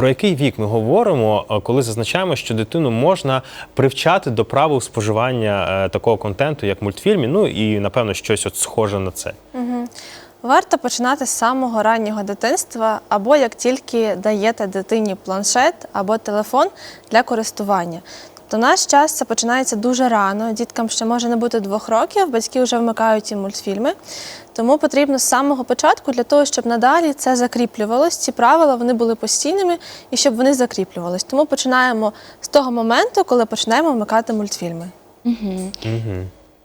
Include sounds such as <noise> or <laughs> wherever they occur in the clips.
про який вік ми говоримо, е, коли зазначаємо, що дитину можна привчати до правил споживання е, такого контенту, як мультфільмі, ну і напевно щось от схоже на це. Варто починати з самого раннього дитинства, або як тільки даєте дитині планшет або телефон для користування. Тобто в наш час це починається дуже рано. Діткам ще може не бути двох років, батьки вже вмикають їм мультфільми. Тому потрібно з самого початку для того, щоб надалі це закріплювалось. Ці правила вони були постійними і щоб вони закріплювались. Тому починаємо з того моменту, коли почнемо вмикати мультфільми.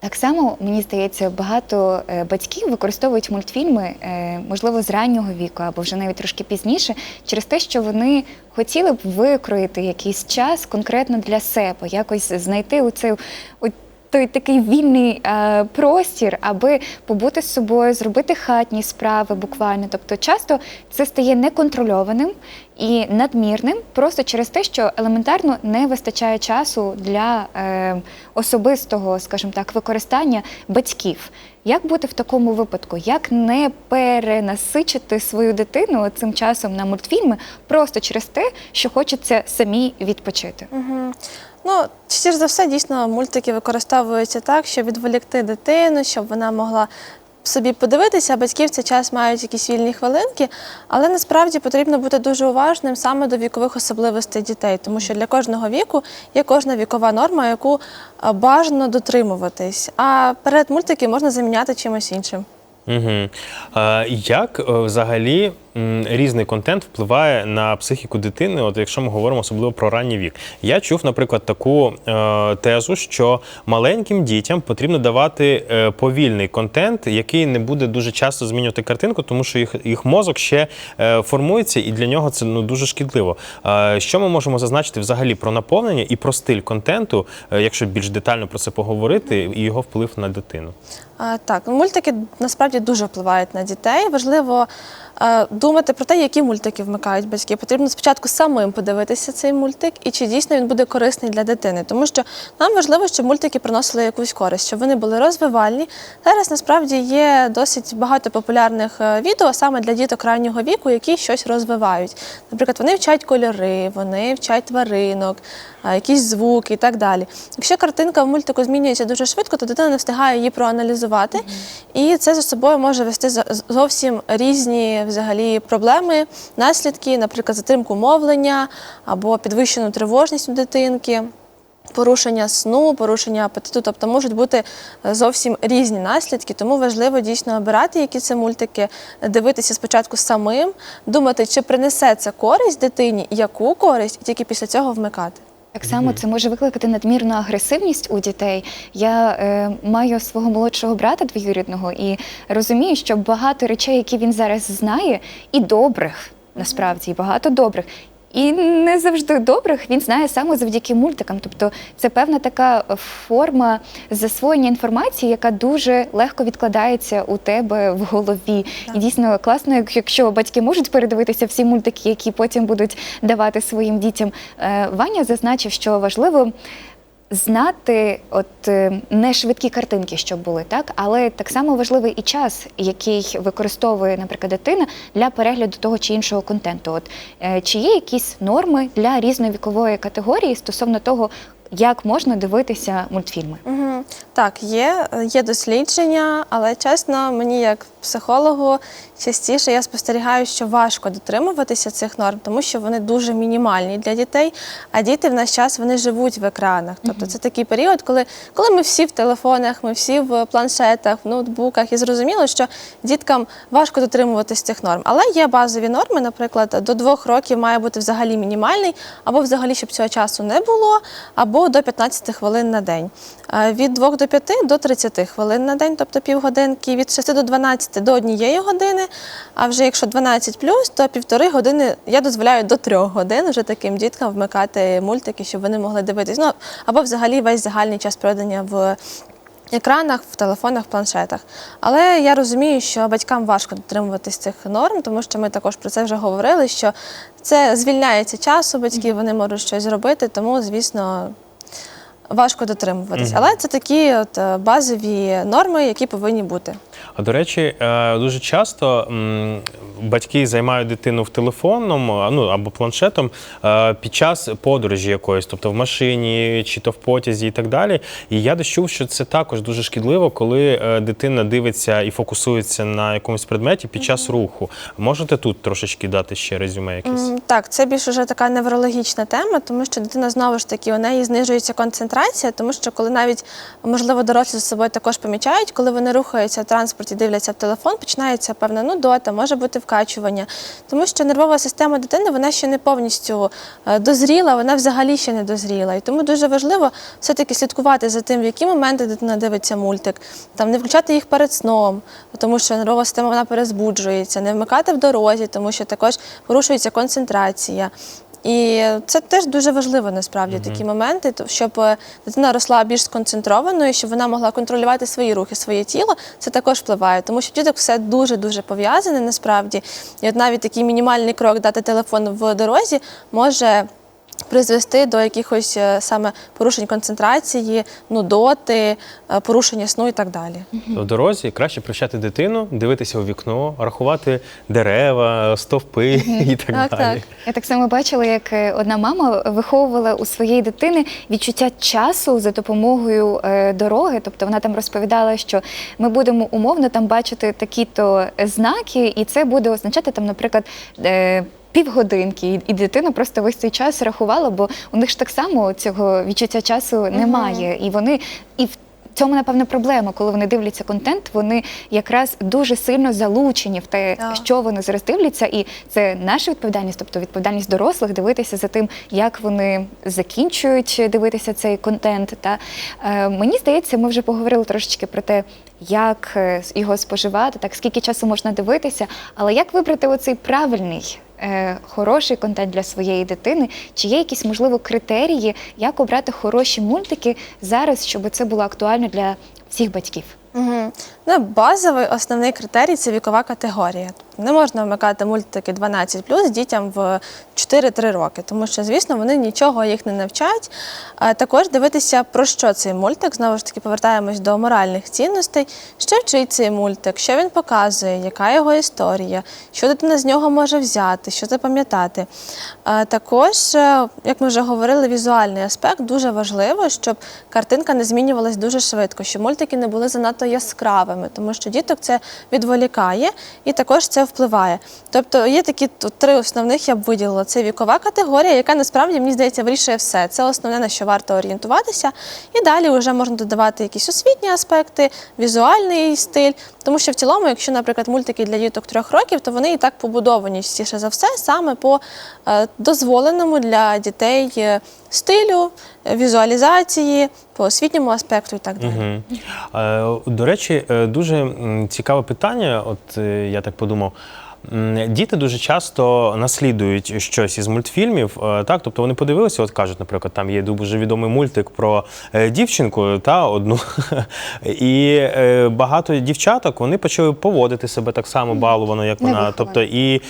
Так само мені здається, багато е, батьків використовують мультфільми, е, можливо, з раннього віку або вже навіть трошки пізніше, через те, що вони хотіли б викроїти якийсь час конкретно для себе, якось знайти у цей у той такий вільний е, простір, аби побути з собою, зробити хатні справи буквально. Тобто, часто це стає неконтрольованим і надмірним, просто через те, що елементарно не вистачає часу для е, особистого, скажімо так, використання батьків. Як бути в такому випадку? Як не перенасичити свою дитину цим часом на мультфільми просто через те, що хочеться самі відпочити? Мгм. Ну, частіше за все, дійсно, мультики використовуються так, щоб відволікти дитину, щоб вона могла собі подивитися, батьки в цей час мають якісь вільні хвилинки, але насправді потрібно бути дуже уважним саме до вікових особливостей дітей, тому що для кожного віку є кожна вікова норма, яку бажано дотримуватись. А перед мультики можна заміняти чимось іншим. Угу. Е, як е, взагалі різний контент впливає на психіку дитини, от якщо ми говоримо особливо про ранній вік? Я чув, наприклад, таку е, тезу, що маленьким дітям потрібно давати е, повільний контент, який не буде дуже часто змінювати картинку, тому що їх, їх мозок ще е, формується, і для нього це ну дуже шкідливо. Е, що ми можемо зазначити взагалі про наповнення і про стиль контенту, е, якщо більш детально про це поговорити, і його вплив на дитину? Так, мультики насправді дуже впливають на дітей. Важливо е, думати про те, які мультики вмикають батьки. Потрібно спочатку самим подивитися цей мультик і чи дійсно він буде корисний для дитини. Тому що нам важливо, щоб мультики приносили якусь користь, щоб вони були розвивальні. Зараз насправді є досить багато популярних е, відео саме для діток раннього віку, які щось розвивають. Наприклад, вони вчать кольори, вони вчать тваринок, якісь звуки і так далі. Якщо картинка в мультику змінюється дуже швидко, то дитина не встигає її проаналізувати, і це за собою може вести зовсім різні взагалі проблеми, наслідки, наприклад, затримку мовлення або підвищену тривожність у дитинки. Порушення сну, порушення апетиту, тобто можуть бути е, зовсім різні наслідки, тому важливо дійсно обирати, які це мультики, дивитися спочатку самим, думати, чи принесе це користь дитині, яку користь, і тільки після цього вмикати. Так само це може викликати надмірну агресивність у дітей. Я е, маю свого молодшого брата двоюрідного і розумію, що багато речей, які він зараз знає, і добрих насправді, і багато добрих. І не завжди добрих він знає саме завдяки мультикам. Тобто це певна така форма засвоєння інформації, яка дуже легко відкладається у тебе в голові. І дійсно класно, якщо батьки можуть передивитися всі мультики, які потім будуть давати своїм дітям. Е, Ваня зазначив, що важливо. Знати, от е, не швидкі картинки, щоб були, так але так само важливий і час, який використовує, наприклад, дитина для перегляду того чи іншого контенту. От е, чи є якісь норми для різної вікової категорії стосовно того, як можна дивитися мультфільми? Угу. Так, є, є дослідження, але чесно, мені як психологу частіше я спостерігаю, що важко дотримуватися цих норм, тому що вони дуже мінімальні для дітей. А діти в наш час вони живуть в екранах. Тобто це такий період, коли, коли ми всі в телефонах, ми всі в планшетах, в ноутбуках, і зрозуміло, що діткам важко дотримуватись цих норм. Але є базові норми, наприклад, до двох років має бути взагалі мінімальний, або взагалі, щоб цього часу не було, або до 15 хвилин на день. Е, Від 2 до 5 до 30 хвилин на день, тобто півгодинки, від 6 до 12 до однієї години. А вже якщо 12 плюс, то півтори години я дозволяю до трьох годин вже таким діткам вмикати мультики, щоб вони могли дивитись. Ну або взагалі весь загальний час проведення в. Екранах, в телефонах, планшетах. Але я розумію, що батькам важко дотримуватись цих норм, тому що ми також про це вже говорили, що це звільняється час у батьків, вони можуть щось зробити, тому, звісно, важко дотримуватись. Але це такі от е, базові норми, які повинні бути. А до речі, е, дуже часто батьки займають дитину в телефонному ну, або планшетом е, під час подорожі якоїсь, тобто в машині чи то в потязі і так далі. І я чув, що це також дуже шкідливо, коли е, дитина дивиться і фокусується на якомусь предметі під час руху. Можете тут трошечки дати ще резюме якесь? М, Так, це більш уже така неврологічна тема, тому що дитина знову ж таки у неї знижується концентрація, тому що коли навіть можливо дорослі за собою також помічають, коли вони рухаються в транспорті, дивляться в телефон, починається певна нудота, може бути вкачування, тому що нервова система дитини вона ще не повністю е, дозріла, вона взагалі ще не дозріла. І тому дуже важливо все-таки слідкувати за тим, в які моменти дитина дивиться мультик, там не включати їх перед сном, тому що нервова система вона перезбуджується, не вмикати в дорозі, тому що також порушується концентрація. І це теж дуже важливо насправді такі моменти, щоб е, дитина росла більш сконцентрованою, щоб вона могла контролювати свої рухи, своє тіло. Це також впливає, тому що діток все дуже дуже пов'язане насправді. І от навіть такий мінімальний крок дати телефон в дорозі може. Призвести до якихось е, саме порушень концентрації, нудоти, е, порушення сну і так далі. В дорозі краще привчати дитину, дивитися у вікно, рахувати дерева, стовпи <laughs> і так, Так, далі. так. Я так само бачила, як е, одна мама виховувала у своєї дитини відчуття часу за допомогою дороги. Тобто вона там розповідала, що ми будемо умовно там бачити такі-то знаки, і це буде означати там, наприклад. Півгодинки, і- і дитина просто весь цей час рахувала, бо у них ж так само цього відчуття часу немає. І вони і в цьому, напевно, проблема, коли вони дивляться контент, вони якраз дуже сильно залучені в те, Так. що вони зараз дивляться, і це наша відповідальність, тобто відповідальність дорослих дивитися за тим, як вони закінчують дивитися цей контент. Та е, мені здається, ми вже поговорили трошечки про те, як е, його споживати, так скільки часу можна дивитися, але як вибрати оцей правильний. Е, Хороший контент для своєї дитини, чи є якісь можливо критерії, як обрати хороші мультики зараз, щоб це було актуально для всіх батьків? Угу. Ну, базовий основний критерій це вікова категорія. Не можна вмикати мультики 12 дітям в 4-3 роки, тому що, звісно, вони нічого їх не навчать. Також дивитися, про що цей мультик. Знову ж таки, повертаємось до моральних цінностей. Що вчить цей мультик, що він показує, яка його історія, що дитина з нього може взяти, що запам'ятати. Також, е, як ми вже говорили, візуальний аспект дуже важливо, щоб картинка не змінювалась дуже швидко, щоб мультики не були занадто яскравими, тому що діток це відволікає і також це впливає. Тобто є такі три основних, я б виділила. Це вікова категорія, яка насправді мені здається вирішує все. Це основне на що варто орієнтуватися. І далі вже можна додавати якісь освітні аспекти, візуальний стиль. Тому що в цілому, якщо, наприклад, мультики для діток трьох років, то вони і так побудовані частіше за все саме по е, дозволеному для дітей е, стилю, візуалізації, по освітньому аспекту і так далі. Угу. До речі, е, дуже цікаве питання. От е, я так подумав. Діти дуже часто наслідують щось із мультфільмів, е, так тобто вони подивилися, от кажуть, наприклад, там є дуже відомий мультик про е, дівчинку та одну, <laughs> і е, багато дівчаток вони почали поводити себе так само баловано, як вона. Тобто і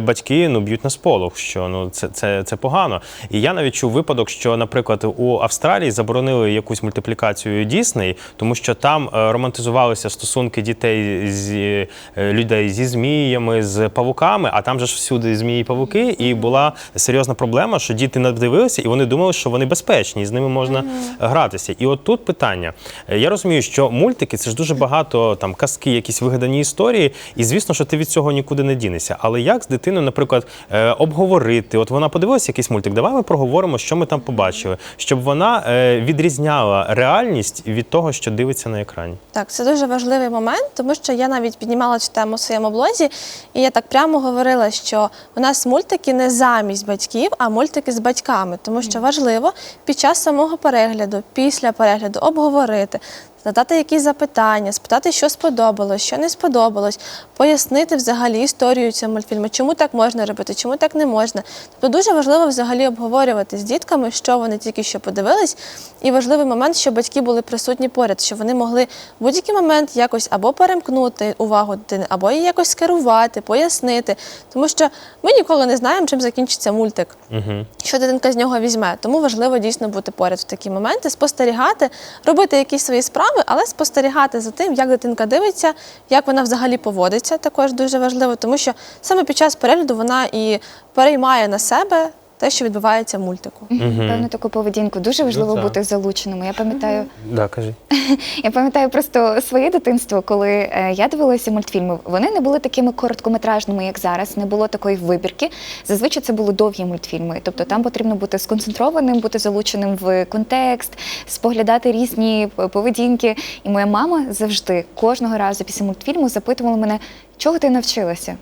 батьки ну б'ють на сполох, що ну це, це, це погано. І я навіть чув випадок, що, наприклад, у Австралії заборонили якусь мультиплікацію Дісней, тому що там романтизувалися стосунки дітей з людей зі зміями, з павуками, а там же ж всюди змії і павуки, і була серйозна проблема, що діти надивилися, і вони думали, що вони безпечні, і з ними можна гратися. І от тут питання. Е, Я розумію, що мультики це ж дуже багато там казки, якісь вигадані історії, і звісно, що ти від цього нікуди не дінешся. Але як з дитиною, наприклад, е, обговорити? От вона подивилася якийсь мультик, давай ми проговоримо, що ми там побачили, щоб вона е, відрізняла реальність від того, що дивиться на екрані. Так, це дуже важливий момент, тому що я навіть піднімала цю тему у своєму блозі, і я так прямо говорила, що у нас мультики не замість батьків, а мультики з батьками, тому що важливо під час самого перегляду, після перегляду обговорити. Задати якісь запитання, спитати, що сподобалось, що не сподобалось, пояснити взагалі історію цього мультфільму, чому так можна робити, чому так не можна. Тобто дуже важливо взагалі обговорювати з дітками, що вони тільки що подивились. І важливий момент, щоб батьки були присутні поряд, щоб вони могли в будь-який момент якось або перемкнути увагу дитини, або її якось скерувати, пояснити. Тому що ми ніколи не знаємо, чим закінчиться мультик Угу. що дитинка з нього візьме. Тому важливо дійсно бути поряд в такі моменти, спостерігати, робити якісь свої справи, вправи, але спостерігати за тим, як дитинка дивиться, як вона взагалі поводиться, також дуже важливо, тому що саме під час перегляду вона і переймає на себе те, що відбувається в мультику. Певну таку поведінку дуже важливо так. бути залученими. Я пам'ятаю, Да, кажи. <laughs> Я пам'ятаю просто своє дитинство, коли е, я дивилася мультфільми. Вони не були такими короткометражними, як зараз. Не було такої вибірки. Зазвичай це були довгі мультфільми. Тобто там потрібно бути сконцентрованим, бути залученим в контекст, споглядати різні п- поведінки. І моя мама завжди кожного разу після мультфільму запитувала мене, чого ти навчилася.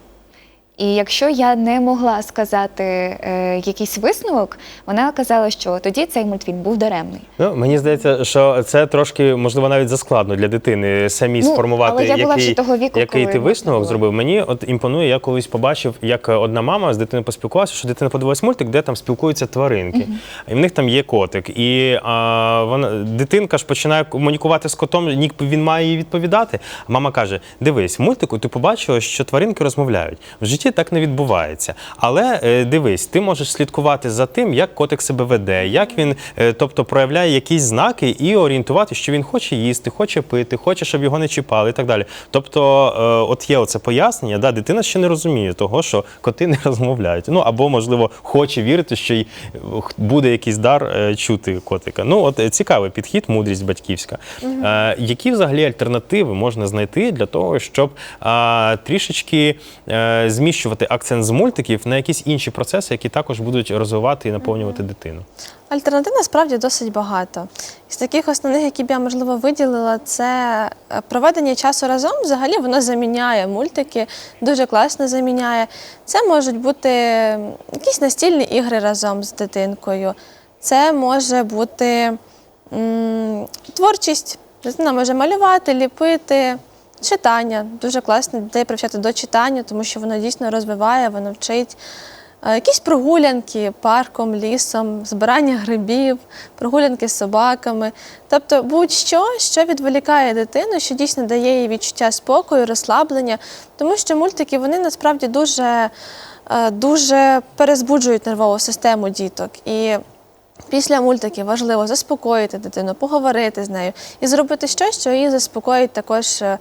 І якщо я не могла сказати е, якийсь висновок, вона казала, що тоді цей мультфільм був даремний. Ну, мені здається, що це трошки, можливо, навіть заскладно для дитини самі Ну, сформувати, але я була який, вже того віку, який коли ти висновок було. зробив. Мені от імпонує, я колись побачив, як одна мама з дитиною поспілкувалася, що дитина подивилась мультик, де там спілкуються тваринки. І в них там є котик. І а, вона, дитинка ж починає комунікувати з котом, ні- він має їй відповідати. Мама каже: дивись, в мультику ти побачила, що тваринки розмовляють. В житті так не відбувається. Але е, дивись, ти можеш слідкувати за тим, як котик себе веде, як він, е, тобто, проявляє якісь знаки і орієнтувати, що він хоче їсти, хоче пити, хоче, щоб його не чіпали і так далі. Тобто, е, от є оце пояснення, да, дитина ще не розуміє того, що коти не розмовляють. Ну або, можливо, хоче вірити, що буде якийсь дар чути котика. Ну, от цікавий підхід, мудрість батьківська. Е, які взагалі альтернативи можна знайти для того, щоб трішечки е, зміщувати акцент з мультиків на якісь інші процеси, які також будуть розвивати і наповнювати дитину? Альтернатив насправді досить багато. З таких основних, які б я можливо виділила, це е, проведення часу разом. Взагалі воно заміняє мультики, дуже класно заміняє. Це можуть бути якісь настільні ігри разом з дитинкою. Це може бути м, творчість. Дитина може малювати, ліпити. Читання дуже класно дітей привчати до читання, тому що воно дійсно розвиває, воно вчить. Е, Якісь прогулянки парком, лісом, збирання грибів, прогулянки з собаками. Тобто будь-що, що відволікає дитину, що дійсно дає їй відчуття спокою, розслаблення, тому що мультики вони насправді дуже, е, дуже перезбуджують нервову систему діток. І Після мультиків важливо заспокоїти дитину, поговорити з нею і зробити щось, що її заспокоїть також, е,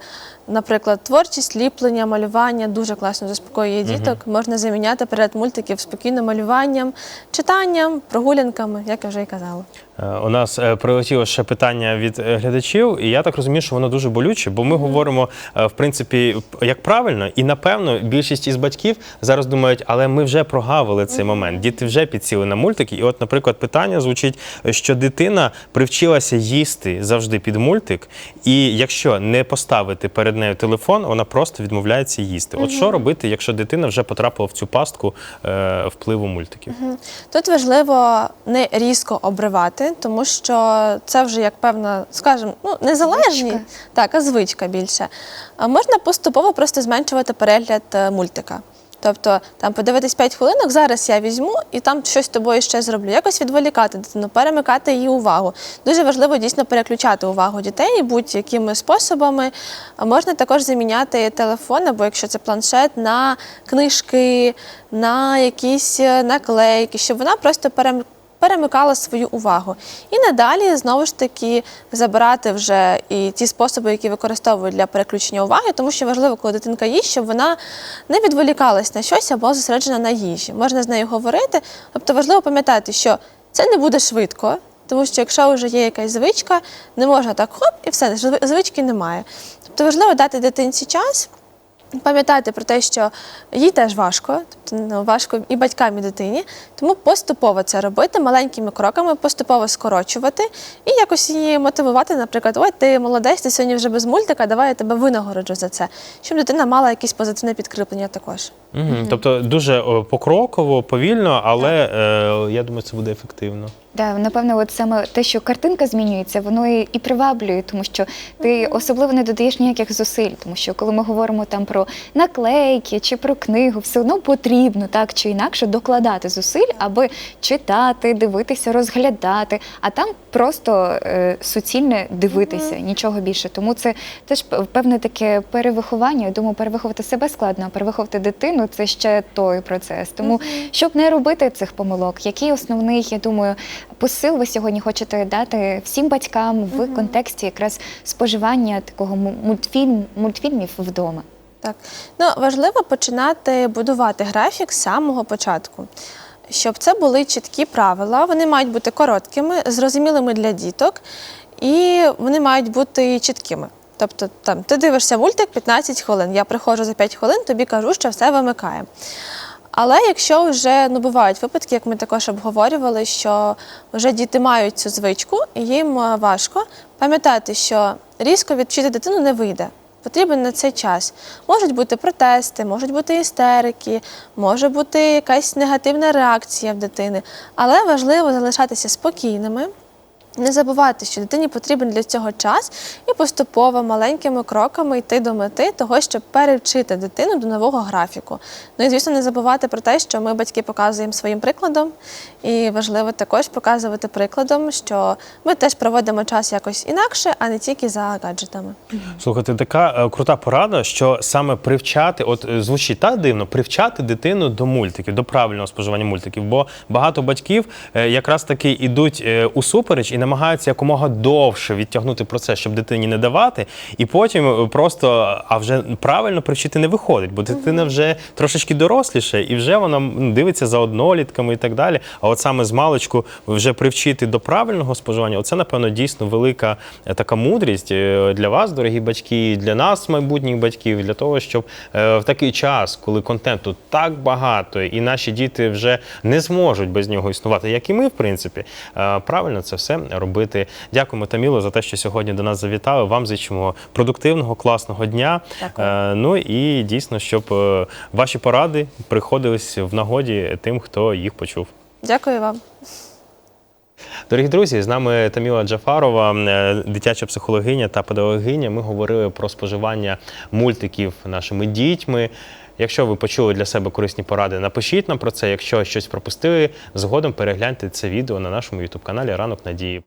наприклад, творчість, ліплення, малювання дуже класно заспокоює діток. Можна заміняти перед мультиків спокійно малюванням, читанням, прогулянками, як я вже і казала. Е, У нас е, прилетіло ще питання від е, глядачів, і я так розумію, що воно дуже болюче, бо ми говоримо, е, в принципі, як правильно, і напевно більшість із батьків зараз думають, але ми вже прогавили цей момент. Діти вже підсіли на мультики. І от, наприклад, питання звучить, що дитина привчилася їсти завжди під мультик, і якщо не поставити перед нею телефон, вона просто відмовляється їсти. От що робити, якщо дитина вже потрапила в цю пастку е, впливу мультиків? Тут важливо не різко обривати, тому що це вже як певна, скажімо, ну незалежні, Звичка. так, а звичка більше. А можна поступово просто зменшувати перегляд е, мультика. Тобто там подивитись 5 хвилинок, зараз я візьму і там щось з тобою ще зроблю. Якось відволікати дитину, перемикати її увагу. Дуже важливо дійсно переключати увагу дітей будь-якими способами. Можна також заміняти телефон, або якщо це планшет, на книжки, на якісь е, наклейки, щоб вона просто перем- перемикала свою увагу. І надалі знову ж таки забирати вже і ті способи, які використовують для переключення уваги, тому що важливо, коли дитинка їсть, щоб вона не відволікалась на щось або зосереджена на їжі. Можна з нею говорити. Тобто важливо пам'ятати, що це не буде швидко. Тому що якщо вже є якась звичка, не можна так хоп, і все, зв- звички немає. Тобто важливо дати дитинці час, пам'ятати про те, що їй теж важко, тобто ну, важко і батькам, і дитині. Тому поступово це робити маленькими кроками, поступово скорочувати і якось її мотивувати, наприклад, ой, ти молодець, ти сьогодні вже без мультика, давай я тебе винагороджу за це, щоб дитина мала якесь позитивне підкріплення також. Угу. Тобто дуже покроково, повільно, але е, я думаю, це буде ефективно. Да, напевно, от саме те, що картинка змінюється, воно і, і приваблює, тому що ти особливо не додаєш ніяких зусиль, тому що коли ми говоримо там про наклейки чи про книгу, все одно потрібно так чи інакше докладати зусиль, аби читати, дивитися, розглядати. А там просто е, суцільне дивитися, нічого більше. Тому це теж певне таке перевиховання. Я думаю, перевиховувати себе складно, а перевиховувати дитину це ще той процес. Тому щоб не робити цих помилок, який основний, я думаю, посил ви сьогодні хочете дати всім батькам в контексті якраз споживання такого мультфільм, мультфільмів вдома? Так, ну важливо починати будувати графік з самого початку. Щоб це були чіткі правила, вони мають бути короткими, зрозумілими для діток, і вони мають бути чіткими. Тобто, там ти дивишся мультик 15 хвилин. Я приходжу за 5 хвилин, тобі кажу, що все вимикає. Але якщо вже ну бувають випадки, як ми також обговорювали, що вже діти мають цю звичку, і їм е, важко пам'ятати, що різко відчити дитину не вийде. Потрібен на цей час. Можуть бути протести, можуть бути істерики, може бути якась негативна реакція в дитини. Але важливо залишатися спокійними, не забувати, що дитині потрібен для цього час і поступово маленькими кроками йти до мети того, щоб перевчити дитину до нового графіку. Ну і звісно, не забувати про те, що ми батьки показуємо своїм прикладом, і важливо також показувати прикладом, що ми теж проводимо час якось інакше, а не тільки за гаджетами. Слухайте, така е, крута порада, що саме привчати, от е, звучить так дивно, привчати дитину до мультиків, до правильного споживання мультиків. Бо багато батьків е, якраз таки йдуть усупереч і намагаються якомога довше відтягнути процес, щоб дитині не давати, і потім е, просто а вже правильно привчити не виходить, бо дитина вже трошечки доросліше, і вже вона дивиться за однолітками і так далі. А от саме з маличку вже привчити до правильного споживання, оце, напевно, дійсно велика е, така мудрість е, для вас, дорогі батьки, для нас, майбутніх батьків, для того, щоб в такий час, коли контенту так багато, і наші діти вже не зможуть без нього існувати, як і ми, в принципі, правильно це все робити. Дякуємо, Таміло, за те, що сьогодні до нас завітали. Вам зичимо продуктивного, класного дня. Дякую. Е, Ну і дійсно, щоб е, ваші поради приходились в нагоді тим, хто їх почув. Дякую вам. Дорогі друзі, з нами Таміла Джафарова, е, дитяча психологиня та педагогиня. Ми говорили про споживання мультиків нашими дітьми. Якщо ви почули для себе корисні поради, напишіть нам про це. Якщо щось пропустили, згодом перегляньте це відео на нашому ютуб каналі Ранок Надії.